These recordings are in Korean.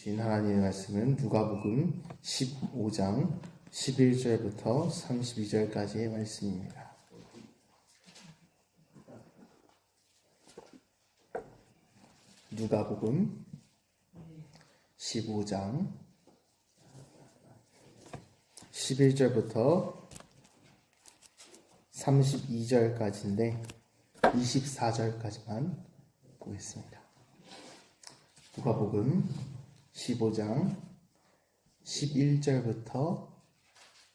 주신 하나님의 말씀은 누가복음 15장 11절부터 32절까지의 말씀입니다. 누가복음 15장 11절부터 32절까지인데 24절까지만 보겠습니다. 누가복음 15장 11절부터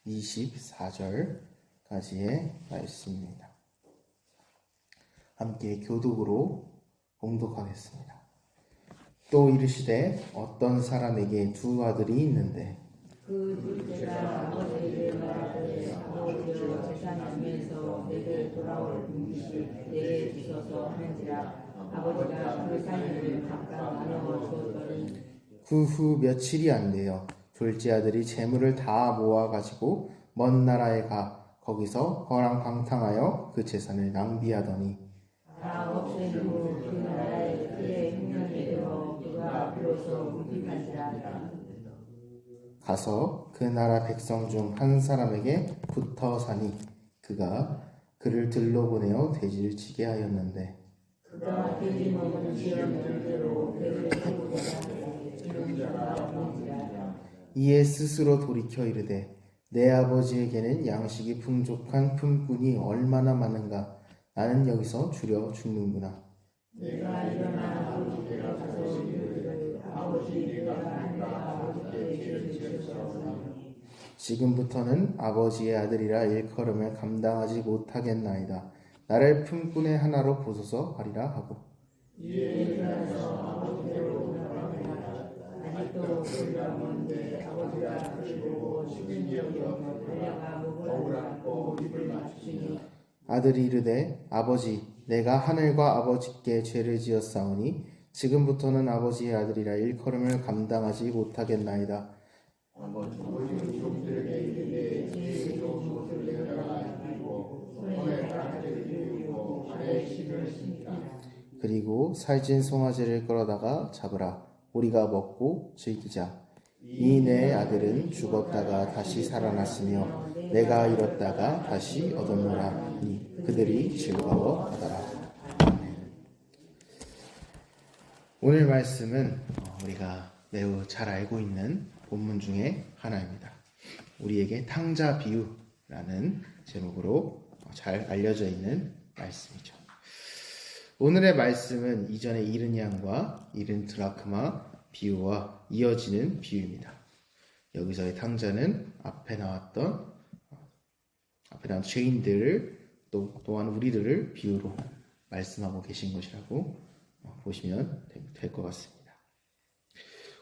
24절까지의 말씀입니다. 함께 교독으로 봉독하겠습니다. 또 이르시되 어떤 사람에게 두 아들이 있는데 그 둘째가 아버지에게 말하되 아버지여 재산하면서 내게 돌아올 분깃이 내게 주소서 하는지라 아버지가 그 산을 각각 나누어 주었더니 그 후 며칠이 안 되어 둘째 아들이 재물을 다 모아 가지고 먼 나라에 가 거기서 허랑방탕하여 그 재산을 낭비하더니 가서 그 나라 백성 중 한 사람에게 붙어 사니 그가 그를 들러 보내어 돼지를 치게 하였는데 이에 스스로 돌이켜 이르되 내 아버지에게는 양식이 풍족한 품꾼이 얼마나 많은가? 나는 여기서 줄여 죽는구나. 내가 일어나 아버지께로 가서 이르기를 아버지 내가 하나님과 아버지께 죄를 지금부터는 아버지의 아들이라 일컬음을 감당하지 못하겠나이다. 나를 품꾼의 하나로 보소서 하리라 하고. 이에 일어나서 아버지께로 돌 아직도 그리가 먼데 아버지가 식은 적이 없고 달려가 목을 안고 입을 맞추시니 아들이 이르되 아버지 내가 하늘과 아버지께 죄를 지었사오니 지금부터는 아버지의 아들이라 일컬음을 감당하지 못하겠나이다. 그리고 살찐 송아지를 끌어다가 잡으라 우리가 먹고 즐기자. 이 내 아들은 죽었다가 다시 살아났으며 내가 잃었다가 다시 얻었노라 니 그들이 즐거워하더라. 오늘 말씀은 어, 우리가 매우 잘 알고 있는 본문 중에 하나입니다. 우리에게 탕자 비유라는 제목으로 어, 잘 알려져 있는 말씀이죠 오늘의 말씀은 이전의 이른 양과 이른 드라크마 비유와 이어지는 비유입니다. 여기서의 탕자는 앞에 나왔던 앞에 나온 죄인들을 또 또한 우리들을 비유로 말씀하고 계신 것이라고 어, 보시면 될 것 같습니다.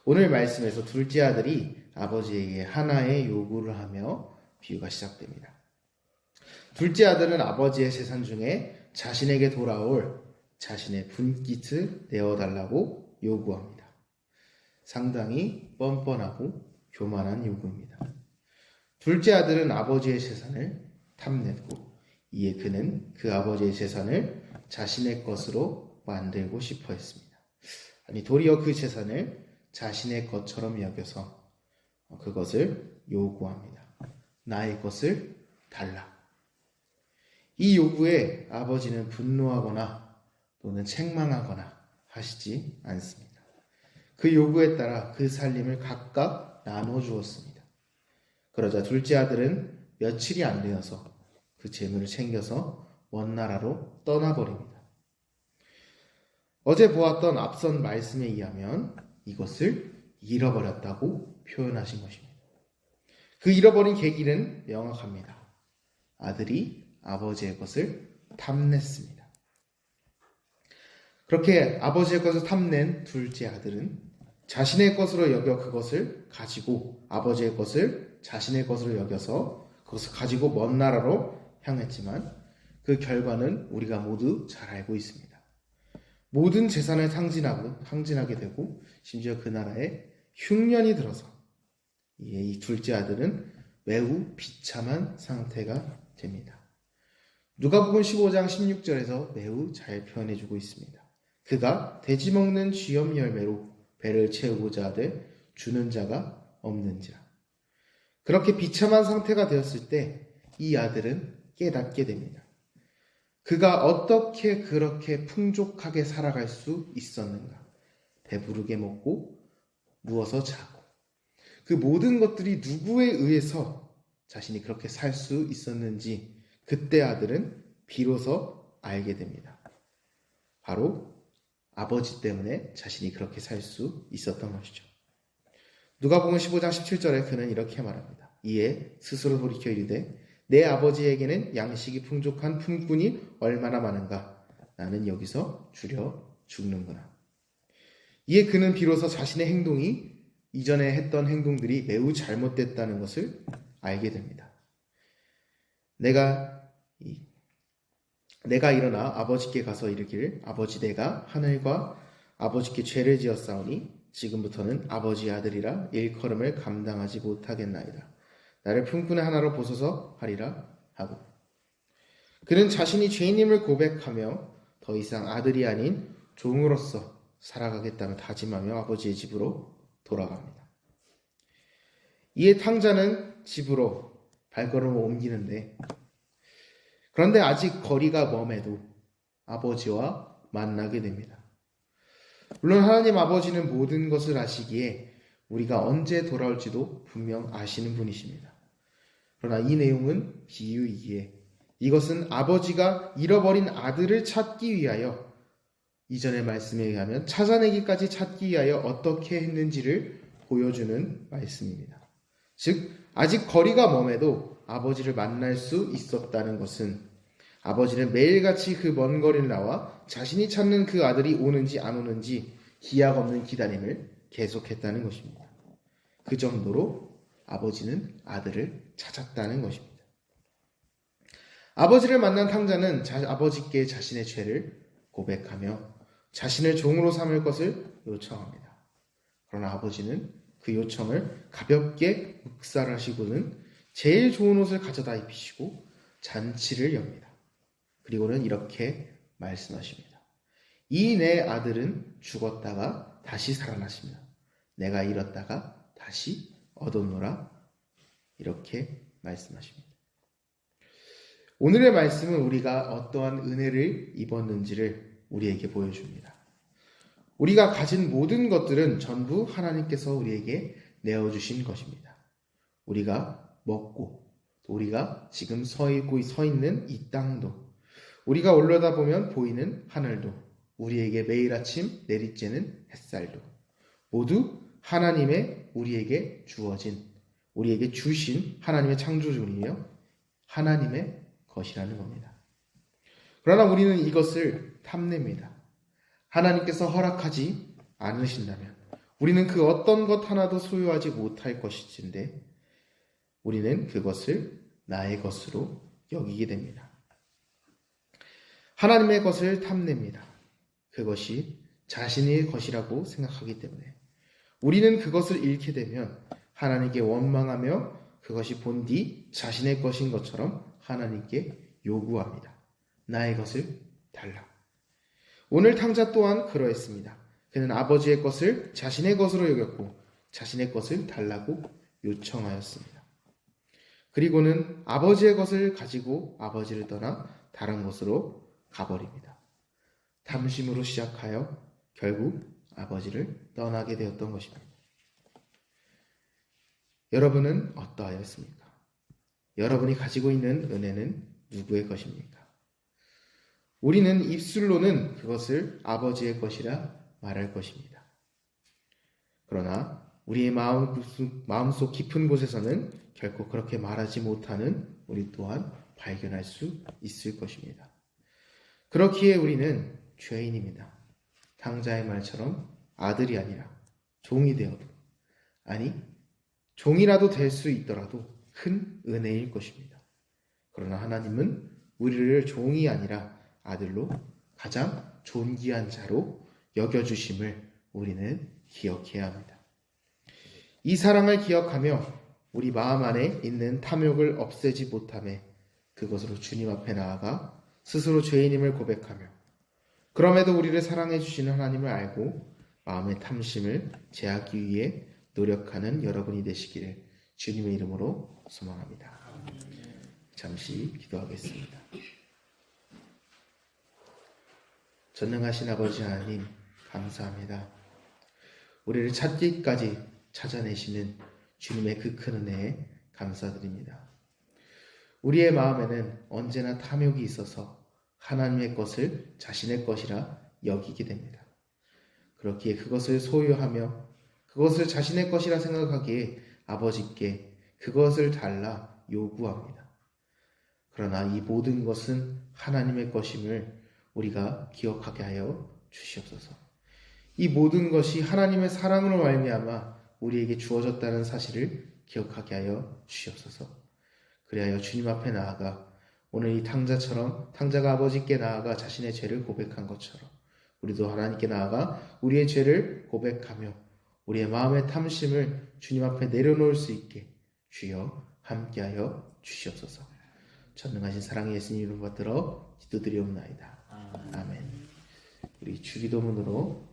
오늘 말씀에서 둘째 아들이 아버지에게 하나의 요구를 하며 비유가 시작됩니다. 둘째 아들은 아버지의 재산 중에 자신에게 돌아올 자신의 분깃을 내어달라고 요구합니다. 상당히 뻔뻔하고 교만한 요구입니다. 둘째 아들은 아버지의 재산을 탐냈고 이에 그는 그 아버지의 재산을 자신의 것으로 만들고 싶어 했습니다. 아니 도리어 그 재산을 자신의 것처럼 여겨서 그것을 요구합니다. 나의 것을 달라. 이 요구에 아버지는 분노하거나 또는 책망하거나 하시지 않습니다. 그 요구에 따라 그 살림을 각각 나눠 주었습니다. 그러자 둘째 아들은 며칠이 안 되어서 그 재물을 챙겨서 먼 나라로 떠나버립니다. 어제 보았던 앞선 말씀에 의하면 이것을 잃어버렸다고 표현하신 것입니다. 그 잃어버린 계기는 명확합니다. 아들이 아버지의 것을 탐냈습니다. 그렇게 아버지의 것을 탐낸 둘째 아들은 자신의 것으로 여겨 그것을 가지고 아버지의 것을 자신의 것으로 여겨서 그것을 가지고 먼 나라로 향했지만 그 결과는 우리가 모두 잘 알고 있습니다. 모든 재산을 탕진하고 탕진하게 되고 심지어 그 나라에 흉년이 들어서 이 둘째 아들은 매우 비참한 상태가 됩니다. 누가복음 15장 16절에서 매우 잘 표현해 주고 있습니다. 그가 돼지 먹는 쥐염 열매로 배를 채우고자 하되 주는 자가 없는지라. 그렇게 비참한 상태가 되었을 때 이 아들은 깨닫게 됩니다. 그가 어떻게 그렇게 풍족하게 살아갈 수 있었는가? 배부르게 먹고 누워서 자고 그 모든 것들이 누구에 의해서 자신이 그렇게 살 수 있었는지 그때 아들은 비로소 알게 됩니다. 바로 아버지 때문에 자신이 그렇게 살 수 있었던 것이죠. 누가복음 15장 17절에 그는 이렇게 말합니다. 이에 스스로 돌이켜 이르되 내 아버지에게는 양식이 풍족한 품꾼이 얼마나 많은가 나는 여기서 줄여 죽는구나. 이에 그는 비로소 자신의 행동이 이전에 했던 행동들이 매우 잘못됐다는 것을 알게 됩니다. 내가 이- 내가 일어나 아버지께 가서 이르기를 아버지 내가 하늘과 아버지께 죄를 지었사오니 지금부터는 아버지 아들이라 일컬음을 감당하지 못하겠나이다. 나를 품꾼의 하나로 보소서 하리라 하고 그는 자신이 죄인임을 고백하며 더 이상 아들이 아닌 종으로서 살아가겠다며 다짐하며 아버지의 집으로 돌아갑니다. 이에 탕자는 집으로 발걸음을 옮기는데 그런데 아직 거리가 멉에도 아버지와 만나게 됩니다. 물론 하나님 아버지는 모든 것을 아시기에 우리가 언제 돌아올지도 분명 아시는 분이십니다. 그러나 이 내용은 비유이기에 이것은 아버지가 잃어버린 아들을 찾기 위하여 이전의 말씀에 의하면 찾아내기까지 찾기 위하여 어떻게 했는지를 보여주는 말씀입니다. 즉, 아직 거리가 멉에도 아버지를 만날 수 있었다는 것은 아버지는 매일같이 그 먼 거리를 나와 자신이 찾는 그 아들이 오는지 안 오는지 기약 없는 기다림을 계속했다는 것입니다. 그 정도로 아버지는 아들을 찾았다는 것입니다. 아버지를 만난 탕자는 자- 아버지께 자신의 죄를 고백하며 자신을 종으로 삼을 것을 요청합니다. 그러나 아버지는 그 요청을 가볍게 묵살하시고는 제일 좋은 옷을 가져다 입히시고 잔치를 엽니다. 그리고는 이렇게 말씀하십니다. 이 내 아들은 죽었다가 다시 살아나십니다. 내가 잃었다가 다시 얻었노라. 이렇게 말씀하십니다. 오늘의 말씀은 우리가 어떠한 은혜를 입었는지를 우리에게 보여줍니다. 우리가 가진 모든 것들은 전부 하나님께서 우리에게 내어주신 것입니다. 우리가 먹고, 또 우리가 지금 서 있고 서 있는 이 땅도, 우리가 올려다보면 보이는 하늘도, 우리에게 매일 아침 내리쬐는 햇살도, 모두 하나님의 우리에게 주어진, 우리에게 주신 하나님의 창조주이며 하나님의 것이라는 겁니다. 그러나 우리는 이것을 탐냅니다. 하나님께서 허락하지 않으신다면 우리는 그 어떤 것 하나도 소유하지 못할 것인데 우리는 그것을 나의 것으로 여기게 됩니다. 하나님의 것을 탐냅니다. 그것이 자신의 것이라고 생각하기 때문에 우리는 그것을 잃게 되면 하나님께 원망하며 그것이 본디 자신의 것인 것처럼 하나님께 요구합니다. 나의 것을 달라. 오늘 탕자 또한 그러했습니다. 그는 아버지의 것을 자신의 것으로 여겼고 자신의 것을 달라고 요청하였습니다. 그리고는 아버지의 것을 가지고 아버지를 떠나 다른 곳으로 가버립니다. 탐심으로 시작하여 결국 아버지를 떠나게 되었던 것입니다. 여러분은 어떠하였습니까? 여러분이 가지고 있는 은혜는 누구의 것입니까? 우리는 입술로는 그것을 아버지의 것이라 말할 것입니다. 그러나 우리의 마음, 마음속 깊은 곳에서는 결코 그렇게 말하지 못하는 우리 또한 발견할 수 있을 것입니다. 그렇기에 우리는 죄인입니다. 당자의 말처럼 아들이 아니라 종이 되어도, 아니, 종이라도 될 수 있더라도 큰 은혜일 것입니다. 그러나 하나님은 우리를 종이 아니라 아들로 가장 존귀한 자로 여겨주심을 우리는 기억해야 합니다. 이 사랑을 기억하며 우리 마음 안에 있는 탐욕을 없애지 못함에 그것으로 주님 앞에 나아가 스스로 죄인임을 고백하며 그럼에도 우리를 사랑해 주시는 하나님을 알고 마음의 탐심을 제하기 위해 노력하는 여러분이 되시기를 주님의 이름으로 소망합니다. 잠시 기도하겠습니다. 전능하신 아버지 하나님 감사합니다. 우리를 찾기까지 찾아내시는 주님의 그 큰 은혜에 감사드립니다. 우리의 마음에는 언제나 탐욕이 있어서 하나님의 것을 자신의 것이라 여기게 됩니다. 그렇기에 그것을 소유하며 그것을 자신의 것이라 생각하기에 아버지께 그것을 달라 요구합니다. 그러나 이 모든 것은 하나님의 것임을 우리가 기억하게 하여 주시옵소서. 이 모든 것이 하나님의 사랑으로 말미암아 우리에게 주어졌다는 사실을 기억하게 하여 주시옵소서. 그리하여 주님 앞에 나아가 오늘 이 탕자처럼 탕자가 아버지께 나아가 자신의 죄를 고백한 것처럼 우리도 하나님께 나아가 우리의 죄를 고백하며 우리의 마음의 탐심을 주님 앞에 내려놓을 수 있게 주여 함께하여 주시옵소서. 전능하신 사랑의 예수님 이름 받들어 기도드리옵나이다. 아멘. 우리 주기도문으로